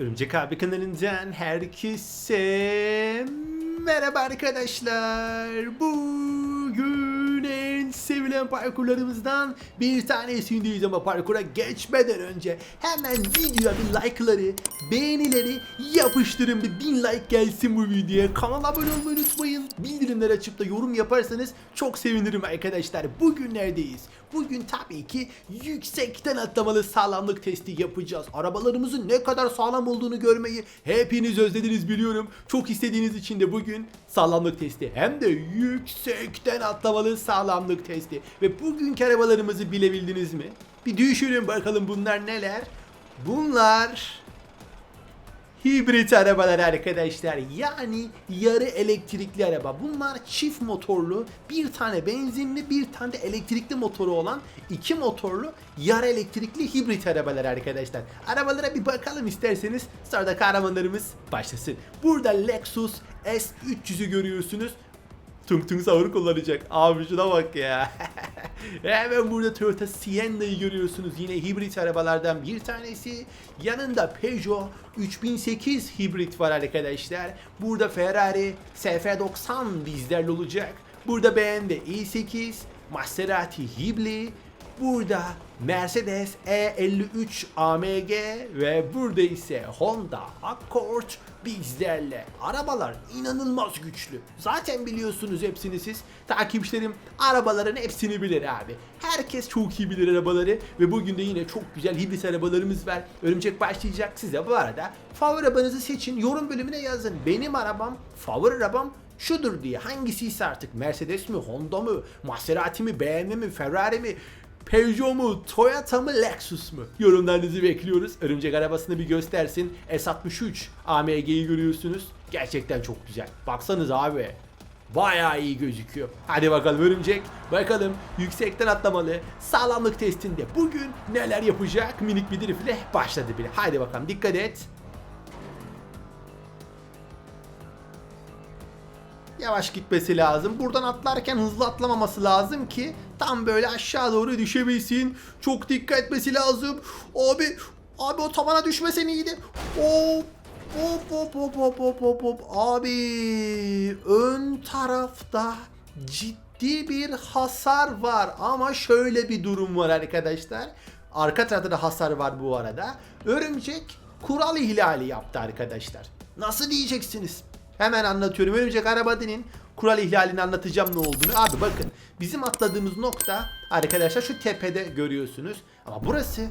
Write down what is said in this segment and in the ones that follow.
Örümcek abi kanalından herkese merhaba arkadaşlar. Bugün en sevilen parkurlarımızdan bir tanesindeyiz ama parkura geçmeden önce hemen videoya bir like'ları, beğenileri yapıştırın. Bir bin like gelsin bu videoya. Kanala abone olmayı unutmayın. Bildirimleri açıp da yorum yaparsanız çok sevinirim arkadaşlar. Bugün neredeyiz? Bugün tabii ki yüksekten atlamalı sağlamlık testi yapacağız. Arabalarımızın ne kadar sağlam olduğunu görmeyi hepiniz özlediniz biliyorum. Çok istediğiniz için de bugün sağlamlık testi hem de yüksekten atlamalı sağlamlık testi. Ve bugünkü arabalarımızı bilebildiniz mi? Bir düşünün bakalım bunlar neler? Bunlar hibrit arabalar arkadaşlar. Yani yarı elektrikli araba. Bunlar çift motorlu, bir tane benzinli, bir tane de elektrikli motoru olan iki motorlu yarı elektrikli hibrit arabalar arkadaşlar. Arabalara bir bakalım isterseniz. Sonra da kahramanlarımız başlasın. Burada Lexus S300'ü görüyorsunuz. Tung tung sahur kullanacak. Abi şuna bak ya. Hemen burada Toyota Sienna'yı görüyorsunuz. Yine hibrit arabalardan bir tanesi. Yanında Peugeot 3008 hibrit var arkadaşlar. Burada Ferrari SF90 bizlerle olacak. Burada BMW i8, Maserati Hibli, Burada Mercedes E53 AMG ve burada ise Honda Accord bizlerle. Arabalar inanılmaz güçlü. Zaten biliyorsunuz hepsini siz. Takipçilerim arabaların hepsini bilir abi. Herkes çok iyi bilir arabaları ve bugün de yine çok güzel hibrit arabalarımız var. Örümcek başlayacak size bu arada. Favori arabanızı seçin. Yorum bölümüne yazın. Benim arabam, favori arabam şudur diye. Hangisi ise artık Mercedes mi, Honda mı, Maserati mi, BMW mi, Ferrari mi, Peugeot mu, Toyota mı, Lexus mu? Yorumlarınızı bekliyoruz. Örümcek arabasını bir göstersin. S63 AMG'yi görüyorsunuz. Gerçekten çok güzel. Baksanız abi. Bayağı iyi gözüküyor. Hadi bakalım örümcek. Bakalım yüksekten atlamalı. Sağlamlık testinde bugün neler yapacak? Minik bir driftle başladı bile. Hadi bakalım dikkat et. Yavaş gitmesi lazım. Buradan atlarken hızlı atlamaması lazım ki tam böyle aşağı doğru düşebilsin. Çok dikkat etmesi lazım. Abi abi o tabana düşmesen iyiydi. Hop hop hop hop hop hop hop hop. Abi ön tarafta ciddi bir hasar var ama şöyle bir durum var arkadaşlar. Arka tarafta da hasar var bu arada. Örümcek kural ihlali yaptı arkadaşlar. Nasıl diyeceksiniz? Hemen anlatıyorum. Örümcek arabanın kural ihlalini anlatacağım ne olduğunu. Abi bakın bizim atladığımız nokta arkadaşlar şu tepede görüyorsunuz. Ama burası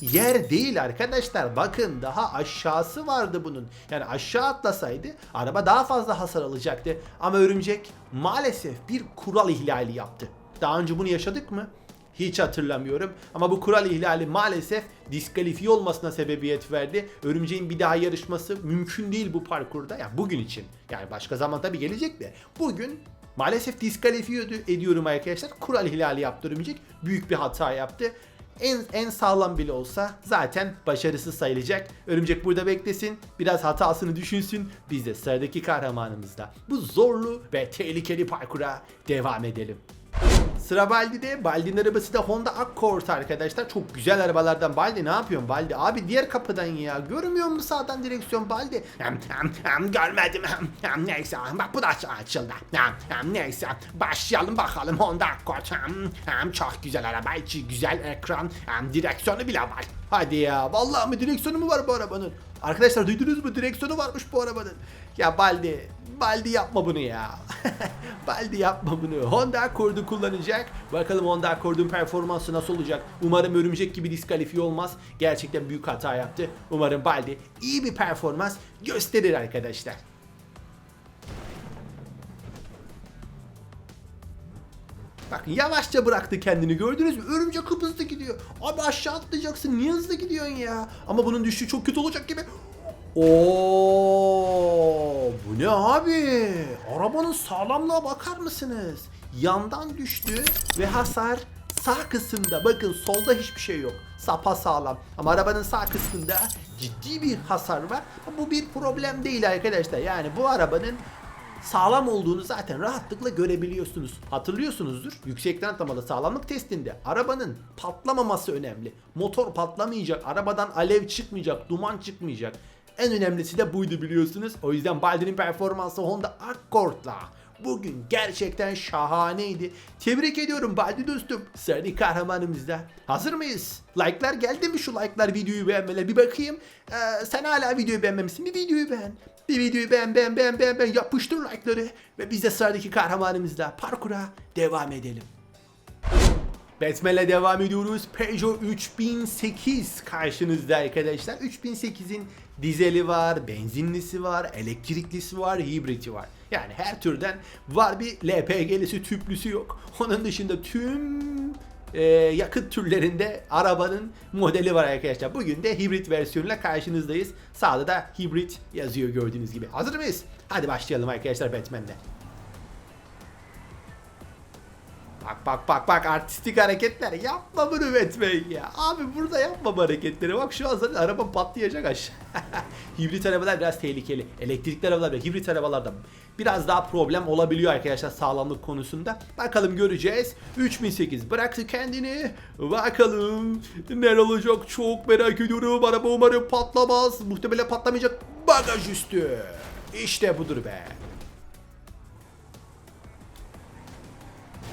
yer değil arkadaşlar. Bakın daha aşağısı vardı bunun. Yani aşağı atlasaydı araba daha fazla hasar alacaktı. Ama örümcek maalesef bir kural ihlali yaptı. Daha önce bunu yaşadık mı? Hiç hatırlamıyorum. Ama bu kural ihlali maalesef diskalifiye olmasına sebebiyet verdi. Örümceğin bir daha yarışması mümkün değil bu parkurda. Yani bugün için. Yani başka zaman tabii gelecek de. Bugün maalesef diskalifiye ediyorum arkadaşlar. Kural ihlali yaptı örümcek. Büyük bir hata yaptı. En, en sağlam bile olsa zaten başarısız sayılacak. Örümcek burada beklesin. Biraz hatasını düşünsün. Biz de sıradaki kahramanımızda bu zorlu ve tehlikeli parkura devam edelim. Sıra Baldi'de. Baldi'nin arabası da Honda Accord arkadaşlar. Çok güzel arabalardan. Baldi ne yapıyorsun Baldi? Abi diğer kapıdan ya. Görmüyor musun sağdan direksiyon Baldi? Hem, hem, hem, görmedim. Hem, hem, neyse bak bu da aç- açıldı. Hem, hem, neyse başlayalım bakalım Honda Accord. Hem, hem, çok güzel araba. içi güzel ekran. Hem, direksiyonu bile var. Hadi ya. Vallahi mi direksiyonu mu var bu arabanın? Arkadaşlar duydunuz mu? Direksiyonu varmış bu arabanın. Ya Baldi, Baldi yapma bunu ya. Baldi yapma bunu. Honda Accord'u kullanacak. Bakalım Honda Accord'un performansı nasıl olacak? Umarım örümcek gibi diskalifiye olmaz. Gerçekten büyük hata yaptı. Umarım Baldi iyi bir performans gösterir arkadaşlar. Bakın yavaşça bıraktı kendini gördünüz mü? Örümcek hızlı gidiyor. Abi aşağı atlayacaksın. Niye hızlı gidiyorsun ya? Ama bunun düşüşü çok kötü olacak gibi. Oo, bu ne abi? Arabanın sağlamlığa bakar mısınız? Yandan düştü ve hasar sağ kısımda. Bakın solda hiçbir şey yok. Sapa sağlam. Ama arabanın sağ kısmında ciddi bir hasar var. Bu bir problem değil arkadaşlar. Yani bu arabanın sağlam olduğunu zaten rahatlıkla görebiliyorsunuz. Hatırlıyorsunuzdur. Yüksekten atlamalı sağlamlık testinde arabanın patlamaması önemli. Motor patlamayacak, arabadan alev çıkmayacak, duman çıkmayacak. En önemlisi de buydu biliyorsunuz. O yüzden Baldi'nin performansı Honda Accord'la bugün gerçekten şahaneydi. Tebrik ediyorum Baldi dostum. Sıradaki kahramanımızda. Hazır mıyız? Like'lar geldi mi şu like'lar videoyu beğenmeler bir bakayım. Ee, sen hala videoyu beğenmemişsin. Bir videoyu beğen. Bir videoyu beğen beğen beğen beğen beğen yapıştır like'ları. Ve biz de sıradaki kahramanımızla parkura devam edelim. Batman'le devam ediyoruz. Peugeot 3008 karşınızda arkadaşlar. 3008'in dizeli var, benzinlisi var, elektriklisi var, hibriti var. Yani her türden var bir LPG'lisi, tüplüsü yok. Onun dışında tüm e, yakıt türlerinde arabanın modeli var arkadaşlar. Bugün de hibrit versiyonuyla karşınızdayız. Sağda da hibrit yazıyor gördüğünüz gibi. Hazır mıyız? Hadi başlayalım arkadaşlar Batman'le. Bak bak bak bak artistik hareketler yapma bunu Batman ya. Abi burada yapma bu hareketleri. Bak şu an zaten araba patlayacak aşağı. hibrit arabalar biraz tehlikeli. Elektrikli arabalar ve hibrit arabalarda biraz daha problem olabiliyor arkadaşlar sağlamlık konusunda. Bakalım göreceğiz. 3008 bıraktı kendini. Bakalım neler olacak çok merak ediyorum. Araba umarım patlamaz. Muhtemelen patlamayacak. Bagaj üstü. İşte budur be.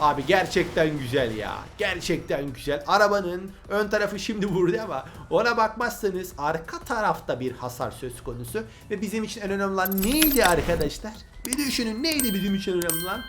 Abi gerçekten güzel ya. Gerçekten güzel. Arabanın ön tarafı şimdi burada ama ona bakmazsanız arka tarafta bir hasar söz konusu. Ve bizim için en önemli olan neydi arkadaşlar? Bir düşünün neydi bizim için önemli olan?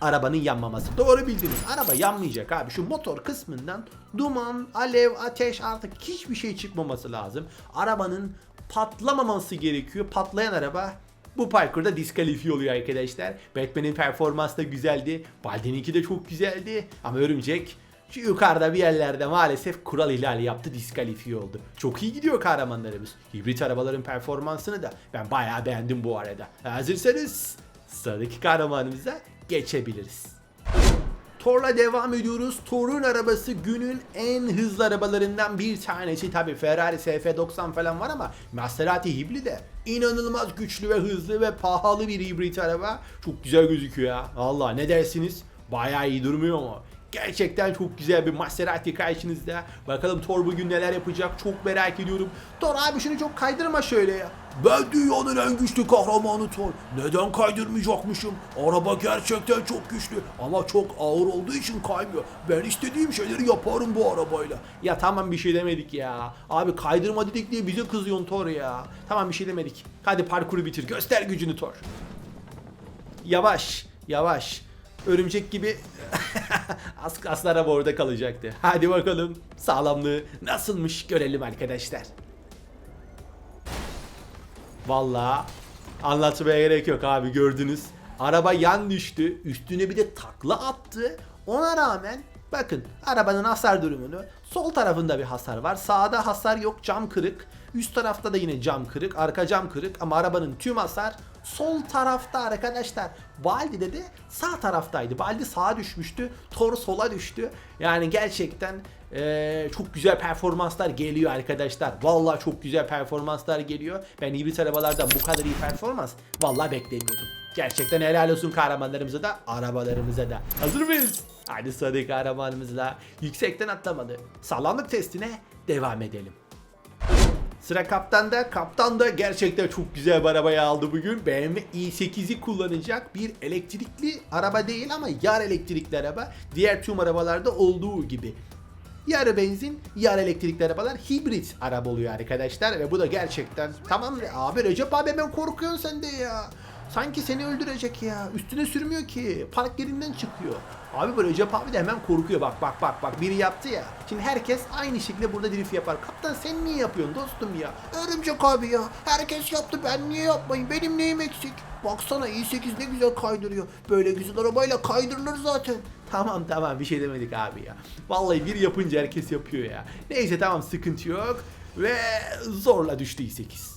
Arabanın yanmaması. Doğru bildiniz. Araba yanmayacak abi. Şu motor kısmından duman, alev, ateş artık hiçbir şey çıkmaması lazım. Arabanın patlamaması gerekiyor. Patlayan araba bu parkurda diskalifiye oluyor arkadaşlar. Batman'in performansı da güzeldi. Baldi'ninki de çok güzeldi. Ama Örümcek şu yukarıda bir yerlerde maalesef kural ihlali yaptı diskalifiye oldu. Çok iyi gidiyor kahramanlarımız. Hibrit arabaların performansını da ben bayağı beğendim bu arada. Hazırsanız sıradaki kahramanımıza geçebiliriz. Thor'la devam ediyoruz. Thor'un arabası günün en hızlı arabalarından bir tanesi. Tabi Ferrari SF90 falan var ama Maserati hibri de inanılmaz güçlü ve hızlı ve pahalı bir hibrit araba. Çok güzel gözüküyor ya. Allah ne dersiniz? Bayağı iyi durmuyor mu? Gerçekten çok güzel bir Maserati karşınızda. Bakalım Thor bugün neler yapacak çok merak ediyorum. Thor abi şunu çok kaydırma şöyle ya. Ben dünyanın en güçlü kahramanı Thor. Neden kaydırmayacakmışım? Araba gerçekten çok güçlü ama çok ağır olduğu için kaymıyor. Ben istediğim şeyleri yaparım bu arabayla. Ya tamam bir şey demedik ya. Abi kaydırma dedik diye bize kızıyorsun Thor ya. Tamam bir şey demedik. Hadi parkuru bitir. Göster gücünü Thor. Yavaş, yavaş. Örümcek gibi az kaslı araba orada kalacaktı. Hadi bakalım sağlamlığı nasılmış görelim arkadaşlar. Vallahi anlatmaya gerek yok abi gördünüz. Araba yan düştü. Üstüne bir de takla attı. Ona rağmen bakın arabanın hasar durumunu sol tarafında bir hasar var. Sağda hasar yok cam kırık. Üst tarafta da yine cam kırık. Arka cam kırık ama arabanın tüm hasar sol tarafta arkadaşlar. Baldi'de de sağ taraftaydı. Baldi sağa düşmüştü. Thor sola düştü. Yani gerçekten ee, çok güzel performanslar geliyor arkadaşlar. Vallahi çok güzel performanslar geliyor. Ben hibrit arabalardan bu kadar iyi performans vallahi beklemiyordum. Gerçekten helal olsun kahramanlarımıza da arabalarımıza da. Hazır mıyız? Hadi sıradaki kahramanımızla yüksekten atlamadı. Sağlamlık testine devam edelim. Sıra kaptanda. Kaptan da gerçekten çok güzel bir arabayı aldı bugün. BMW i8'i kullanacak bir elektrikli araba değil ama yar elektrikli araba. Diğer tüm arabalarda olduğu gibi. Yarı benzin, yarı elektrikli arabalar hibrit araba oluyor arkadaşlar ve bu da gerçekten tamam abi Recep abi hemen korkuyorsun sen de ya. Sanki seni öldürecek ya. Üstüne sürmüyor ki. Park yerinden çıkıyor. Abi bu Recep abi de hemen korkuyor. Bak bak bak bak. Biri yaptı ya. Şimdi herkes aynı şekilde burada drift yapar. Kaptan sen niye yapıyorsun dostum ya? Örümcek abi ya. Herkes yaptı ben niye yapmayayım? Benim neyim eksik? Baksana i8 ne güzel kaydırıyor. Böyle güzel arabayla kaydırılır zaten. Tamam tamam bir şey demedik abi ya. Vallahi bir yapınca herkes yapıyor ya. Neyse tamam sıkıntı yok. Ve zorla düştü i8.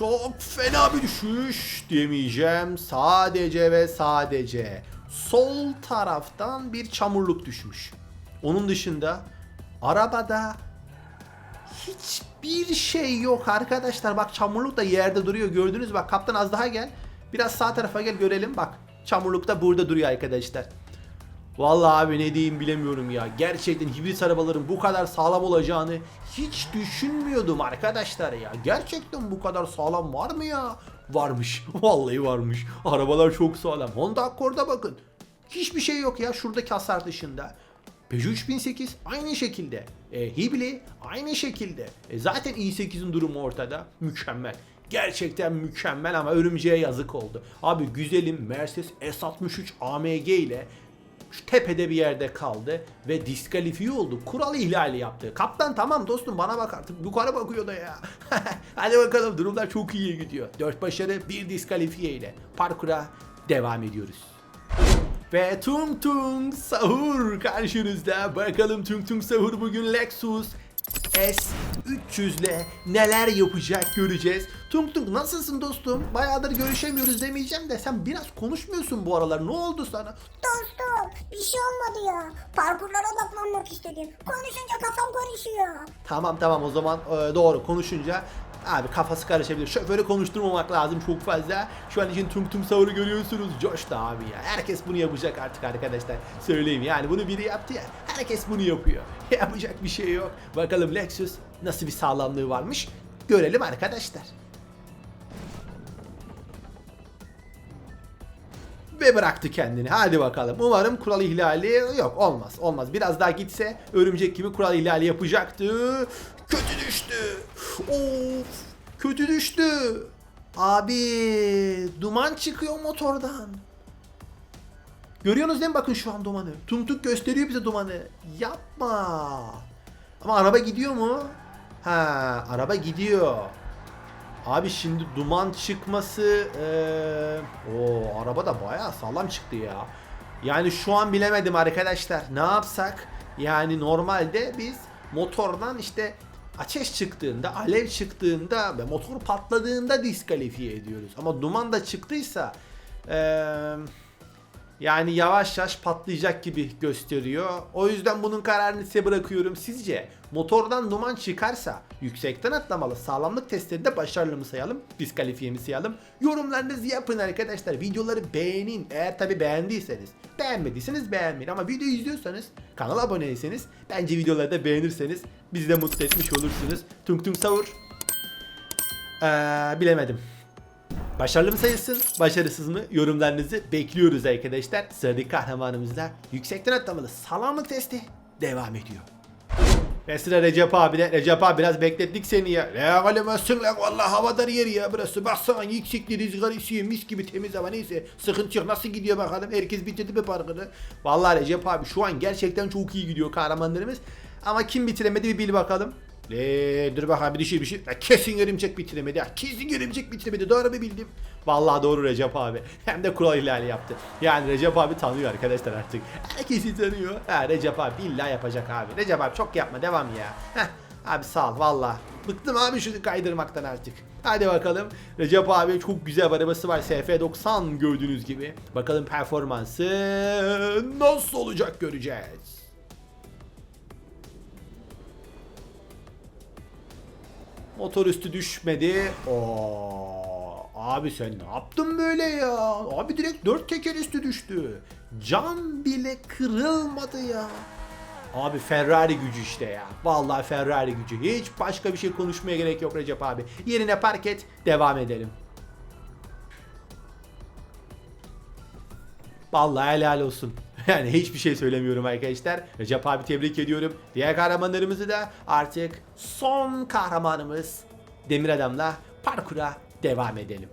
Çok fena bir düşüş diyemeyeceğim. Sadece ve sadece sol taraftan bir çamurluk düşmüş. Onun dışında arabada hiçbir şey yok arkadaşlar. Bak çamurluk da yerde duruyor. Gördünüz bak kaptan az daha gel. Biraz sağ tarafa gel görelim bak. Çamurluk da burada duruyor arkadaşlar. Vallahi abi ne diyeyim bilemiyorum ya. Gerçekten hibrit arabaların bu kadar sağlam olacağını hiç düşünmüyordum arkadaşlar ya. Gerçekten bu kadar sağlam var mı ya? Varmış. Vallahi varmış. Arabalar çok sağlam. Honda Accord'a bakın. Hiçbir şey yok ya şuradaki hasar dışında. Peugeot 3008 aynı şekilde. E, Hibli aynı şekilde. E, zaten i8'in durumu ortada. Mükemmel. Gerçekten mükemmel ama örümceğe yazık oldu. Abi güzelim Mercedes S63 AMG ile şu tepede bir yerde kaldı ve diskalifiye oldu. Kural ihlali yaptı. Kaptan tamam dostum bana bak artık yukarı bakıyor da ya. Hadi bakalım durumlar çok iyiye gidiyor. 4 başarı bir diskalifiye ile parkura devam ediyoruz. Ve Tung Tung Sahur karşınızda. Bakalım Tung Tung Sahur bugün Lexus S300 ile neler yapacak göreceğiz. Tung Tung nasılsın dostum? Bayağıdır görüşemiyoruz demeyeceğim de sen biraz konuşmuyorsun bu aralar. Ne oldu sana? Dostum bir şey olmadı ya. Parkurlara odaklanmak istedim. Konuşunca kafam karışıyor. Tamam tamam o zaman e, doğru konuşunca abi kafası karışabilir. Şoförü konuşturmamak lazım çok fazla. Şu an için Tung Tung Sahur'u görüyorsunuz. Coştu abi ya. Herkes bunu yapacak artık arkadaşlar. Söyleyeyim yani bunu biri yaptı ya. Herkes bunu yapıyor. Yapacak bir şey yok. Bakalım Lexus nasıl bir sağlamlığı varmış. Görelim arkadaşlar. Ve bıraktı kendini. Hadi bakalım. Umarım kural ihlali yok. Olmaz. Olmaz. Biraz daha gitse örümcek gibi kural ihlali yapacaktı. Kötü düştü. Of. Kötü düştü. Abi duman çıkıyor motordan. Görüyorsunuz değil mi bakın şu an dumanı. Tumtuk gösteriyor bize dumanı. Yapma. Ama araba gidiyor mu? Ha, araba gidiyor. Abi şimdi duman çıkması eee o araba da bayağı sağlam çıktı ya. Yani şu an bilemedim arkadaşlar. Ne yapsak? Yani normalde biz motordan işte ateş çıktığında, alev çıktığında ve motor patladığında diskalifiye ediyoruz. Ama duman da çıktıysa eee yani yavaş yavaş patlayacak gibi gösteriyor. O yüzden bunun kararını size bırakıyorum. Sizce motordan duman çıkarsa yüksekten atlamalı sağlamlık testlerinde başarılı mı sayalım, diskalifiye mi sayalım? Yorumlarınızı yapın arkadaşlar. Videoları beğenin. Eğer tabi beğendiyseniz. Beğenmediyseniz beğenmeyin ama video izliyorsanız, kanala aboneyseniz bence videoları da beğenirseniz bizi de mutlu etmiş olursunuz. Tung tung savur. Ee, bilemedim. Başarılı mı sayılsın, başarısız mı? Yorumlarınızı bekliyoruz arkadaşlar. Sıradaki kahramanımızla yüksekten atlamalı sağlamlık testi devam ediyor. Ve sıra Recep abine. Recep abi biraz beklettik seni ya. Ne kalemezsin lan valla havadar yer ya burası. Baksana yüksekli rüzgar esiyor mis gibi temiz hava neyse. Sıkıntı yok nasıl gidiyor bakalım. Herkes bitirdi mi parkını? Valla Recep abi şu an gerçekten çok iyi gidiyor kahramanlarımız. Ama kim bitiremedi bir bil bakalım. Eee dur bakalım bir düşür şey. Ya kesin örümcek bitiremedi. Ya kesin örümcek bitiremedi. Doğru mu bildim? Vallahi doğru Recep abi. Hem de kural ihlali yaptı. Yani Recep abi tanıyor arkadaşlar artık. Herkesi tanıyor. Ha Recep abi illa yapacak abi. Recep abi çok yapma devam ya. Heh. Abi sağ ol valla. Bıktım abi şu kaydırmaktan artık. Hadi bakalım. Recep abi çok güzel bir arabası var. SF90 gördüğünüz gibi. Bakalım performansı nasıl olacak göreceğiz. Motor üstü düşmedi. Oo, abi sen ne yaptın böyle ya? Abi direkt dört teker üstü düştü. Cam bile kırılmadı ya. Abi Ferrari gücü işte ya. Vallahi Ferrari gücü. Hiç başka bir şey konuşmaya gerek yok Recep abi. Yerine park et, devam edelim. Vallahi helal olsun. Yani hiçbir şey söylemiyorum arkadaşlar. Recep abi tebrik ediyorum. Diğer kahramanlarımızı da artık son kahramanımız Demir Adam'la parkura devam edelim.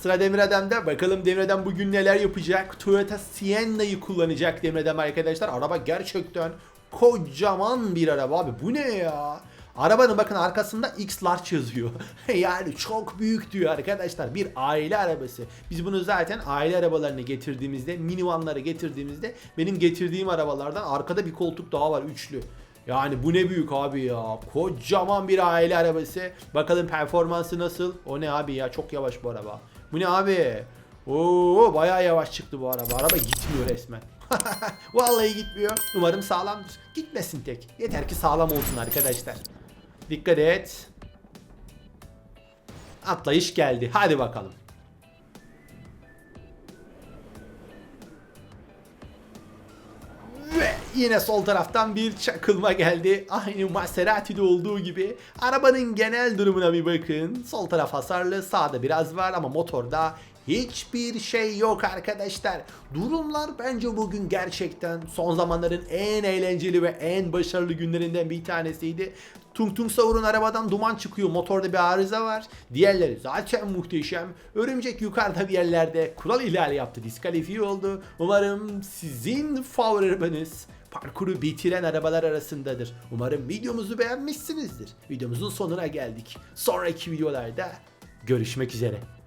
Sıra Demir Adam'da. Bakalım Demir Adam bugün neler yapacak? Toyota Sienna'yı kullanacak Demir Adam arkadaşlar. Araba gerçekten kocaman bir araba abi. Bu ne ya? Arabanın bakın arkasında X Large yazıyor. yani çok büyük diyor arkadaşlar. Bir aile arabası. Biz bunu zaten aile arabalarını getirdiğimizde, minivanları getirdiğimizde benim getirdiğim arabalardan arkada bir koltuk daha var üçlü. Yani bu ne büyük abi ya. Kocaman bir aile arabası. Bakalım performansı nasıl? O ne abi ya çok yavaş bu araba. Bu ne abi? Oo bayağı yavaş çıktı bu araba. Araba gitmiyor resmen. Vallahi gitmiyor. Umarım sağlamdır. Gitmesin tek. Yeter ki sağlam olsun arkadaşlar. Dikkat et. Atlayış geldi. Hadi bakalım. Yine sol taraftan bir çakılma geldi. Aynı Maserati'de olduğu gibi. Arabanın genel durumuna bir bakın. Sol taraf hasarlı, sağda biraz var ama motorda hiçbir şey yok arkadaşlar. Durumlar bence bugün gerçekten son zamanların en eğlenceli ve en başarılı günlerinden bir tanesiydi. Tung tung savurun arabadan duman çıkıyor. Motorda bir arıza var. Diğerleri zaten muhteşem. Örümcek yukarıda bir yerlerde kural ihlali yaptı. Diskalifiye oldu. Umarım sizin favori arabanız parkuru bitiren arabalar arasındadır. Umarım videomuzu beğenmişsinizdir. Videomuzun sonuna geldik. Sonraki videolarda görüşmek üzere.